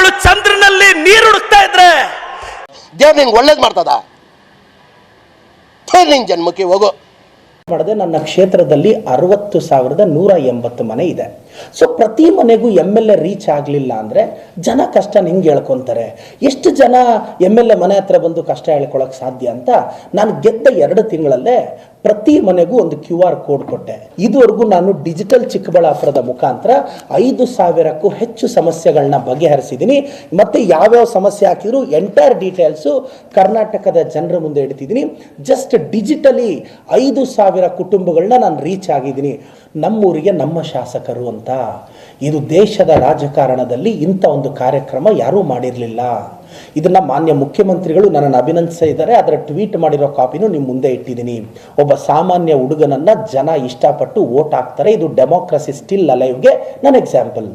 ಗ್ರಹಗಳು ಚಂದ್ರನಲ್ಲಿ ನೀರು ಹುಡುಕ್ತಾ ಇದ್ರೆ. ದೇವ್ ನಿಂಗೆ ಒಳ್ಳೇದು ಮಾಡ್ತದ? ನಿನ್ ಜನ್ಮಕ್ಕೆ ಹೋಗೋ. ಪಡೆದ ನನ್ನ ಕ್ಷೇತ್ರದಲ್ಲಿ ಅರವತ್ತು ಸಾವಿರದ ನೂರ ಎಂಬತ್ತು ಮನೆ ಇದೆ. ಸೊ ಪ್ರತಿ ಮನೆಗೂ ಎಂ ಎಲ್ ಎ ರೀಚ್ ಆಗಲಿಲ್ಲ ಅಂದರೆ ಜನ ಕಷ್ಟ ನಿಂಗೆ ಹೇಳ್ಕೊತಾರೆ. ಎಷ್ಟು ಜನ ಎಂ ಎಲ್ ಎ ಮನೆ ಹತ್ರ ಬಂದು ಕಷ್ಟ ಹೇಳ್ಕೊಳಕ್ಕೆ ಸಾಧ್ಯ ಅಂತ ನಾನು ಗೆದ್ದ ಎರಡು ತಿಂಗಳಲ್ಲೇ ಪ್ರತಿ ಮನೆಗೂ ಒಂದು ಕ್ಯೂ ಆರ್ ಕೋಡ್ ಕೊಟ್ಟೆ. ಇದುವರೆಗೂ ನಾನು ಡಿಜಿಟಲ್ ಚಿಕ್ಕಬಳ್ಳಾಪುರದ ಮುಖಾಂತರ ಐದು ಸಾವಿರಕ್ಕೂ ಹೆಚ್ಚು ಸಮಸ್ಯೆಗಳನ್ನ ಬಗೆಹರಿಸಿದ್ದೀನಿ. ಮತ್ತು ಯಾವ್ಯಾವ ಸಮಸ್ಯೆ ಹಾಕಿದ್ರು ಎಂಟೈರ್ ಡೀಟೇಲ್ಸು ಕರ್ನಾಟಕದ ಜನರ ಮುಂದೆ ಇಡ್ತಿದ್ದೀನಿ. ಜಸ್ಟ್ ಡಿಜಿಟಲಿ ಐದು ಸಾವಿರ ಕುಟುಂಬಗಳನ್ನ ನಾನು ರೀಚ್ ಆಗಿದ್ದೀನಿ. ನಮ್ಮೂರಿಗೆ ನಮ್ಮ ಶಾಸಕರು ಅಂತ. ಇದು ದೇಶದ ರಾಜಕಾರಣದಲ್ಲಿ ಇಂಥ ಒಂದು ಕಾರ್ಯಕ್ರಮ ಯಾರೂ ಮಾಡಿರಲಿಲ್ಲ. ಇದನ್ನು ಮಾನ್ಯ ಮುಖ್ಯಮಂತ್ರಿಗಳು ನನ್ನನ್ನು ಅಭಿನಂದಿಸಿದ್ದಾರೆ. ಅದರ ಟ್ವೀಟ್ ಮಾಡಿರೋ ಕಾಪಿನೂ ನಿಮ್ಮ ಮುಂದೆ ಇಟ್ಟಿದ್ದೀನಿ. ಒಬ್ಬ ಸಾಮಾನ್ಯ ಹುಡುಗನನ್ನ ಜನ ಇಷ್ಟಪಟ್ಟು ವೋಟ್ ಹಾಕ್ತಾರೆ. ಇದು ಡೆಮೋಕ್ರಸಿ ಸ್ಟಿಲ್ ಅಲೈವ್ಗೆ ನನ್ನ ಎಕ್ಸಾಂಪಲ್